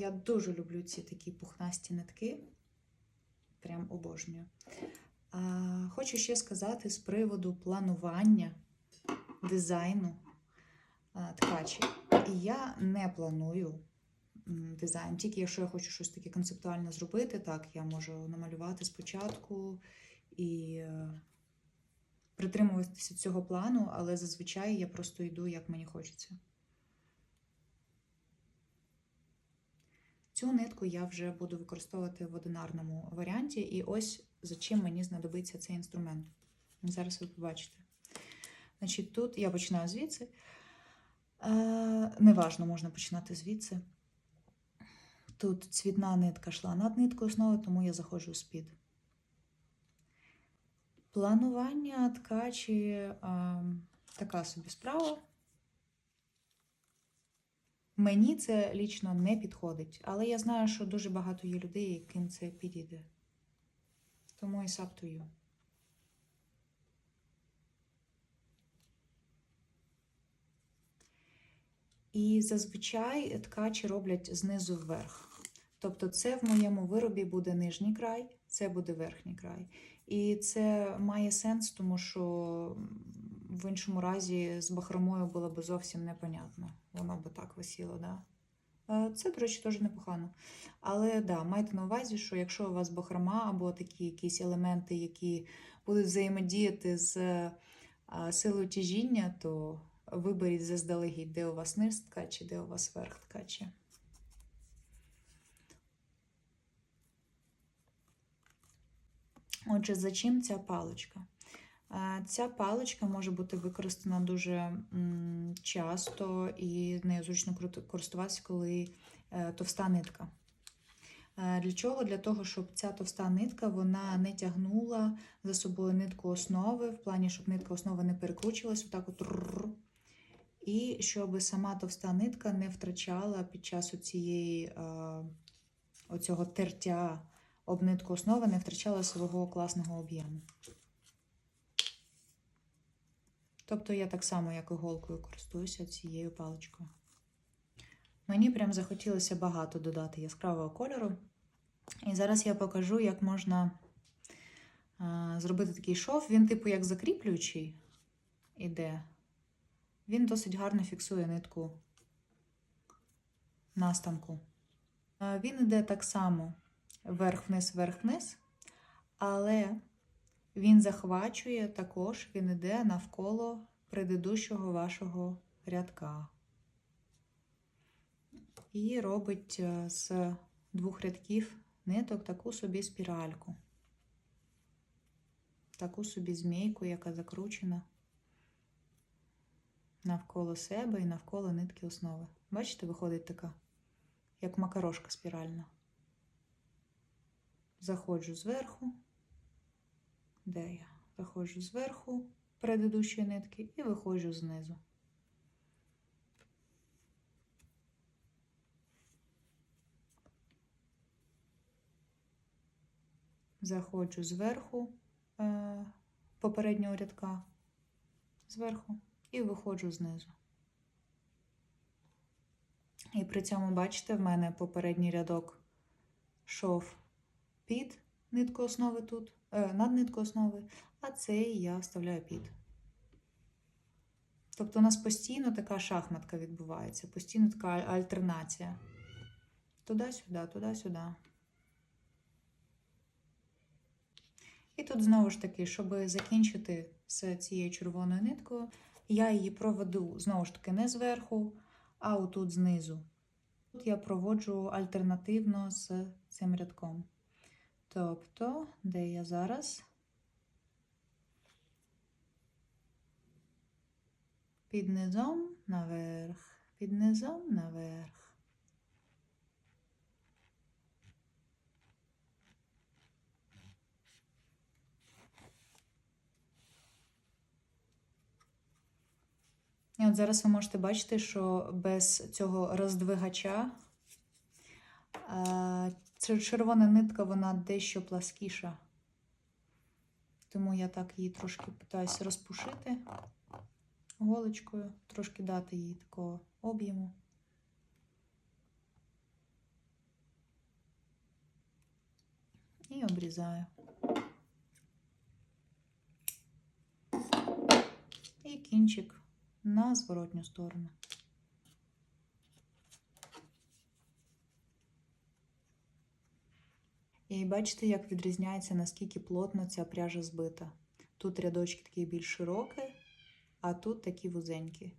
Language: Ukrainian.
Я дуже люблю ці такі пухнасті нитки. Прям обожнюю. А, хочу ще сказати з приводу планування дизайну ткачі. І я не планую дизайн, тільки якщо я хочу щось таке концептуально зробити, так, я можу намалювати спочатку і е, притримуватися цього плану, але зазвичай я просто йду, як мені хочеться. Цю нитку я вже буду використовувати в одинарному варіанті, і ось за чим мені знадобиться цей інструмент. Зараз ви побачите. Значить, тут я починаю звідси. Е, неважно, можна починати звідси. Тут цвітна нитка йшла над ниткою основи, тому я заходжу з-під. Планування ткачі е, така собі справа. Мені це лічно не підходить, але я знаю, що дуже багато є людей, яким це підійде. Тому to you. І зазвичай ткачі роблять знизу вверх. Тобто, це в моєму виробі буде нижній край, це буде верхній край. І це має сенс, тому що в іншому разі з бахромою було б зовсім непонятно. Воно би так висіло, да? Е, Це, до речі, теж непогано. Але да, майте на увазі, що якщо у вас бахрома або такі якісь елементи, які будуть взаємодіяти з а, силою тяжіння, то виберіть заздалегідь, де у вас низ ткачі, де у вас верх ткачі. Отже, за чим ця паличка? Ця паличка може бути використана дуже часто і нею зручно користуватися, коли е, товста нитка. Е, Для чого? Для того, щоб ця товста нитка вона не тягнула за собою нитку основи, в плані, щоб нитка основи не перекручувалась, отак от. І щоб сама товста нитка не втрачала під час оцієї, е, оцього тертя об нитку основи, не втрачала свого класного об'єму. Тобто я так само, як іголкою, користуюся цією паличкою. Мені прям захотілося багато додати яскравого кольору. І зараз я покажу, як можна а, зробити такий шов. Він, типу, як закріплюючий іде. Він досить гарно фіксує нитку на станку. Він іде так само вверх-вниз, вверх-вниз, але він захвачує також, він іде навколо предыдущого вашого рядка. І робить е, з двох рядків ниток таку собі спіральку. Таку собі змійку, яка закручена навколо себе і навколо нитки основи. Бачите, виходить така, як макарошка спіральна. Заходжу зверху. Де я? Заходжу зверху предыдущої нитки і виходжу знизу. Заходжу зверху е, попереднього рядка, зверху, і виходжу знизу. І при цьому, бачите, в мене попередній рядок шов під нитку основи тут, над нитку основи, а цей я вставляю під. Тобто у нас постійно така шахматка відбувається, постійно така альтернація. Туди-сюди, туди-сюди. І тут знову ж таки, щоб закінчити з цією червоною ниткою, я її проведу знову ж таки не зверху, а отут знизу. Тут я проводжу альтернативно з цим рядком. Тобто, де я зараз? Під низом наверх, під низом наверх. І от зараз ви можете бачити, що без цього роздвигача ця червона нитка, вона дещо пласкіша. Тому я так її трошки питаюся розпушити голочкою, трошки дати їй такого об'єму. І обрізаю. І кінчик на зворотню сторону. І бачите, як відрізняється, наскільки плотно ця пряжа збита. Тут рядочки такі більш широкі, а тут такі вузенькі.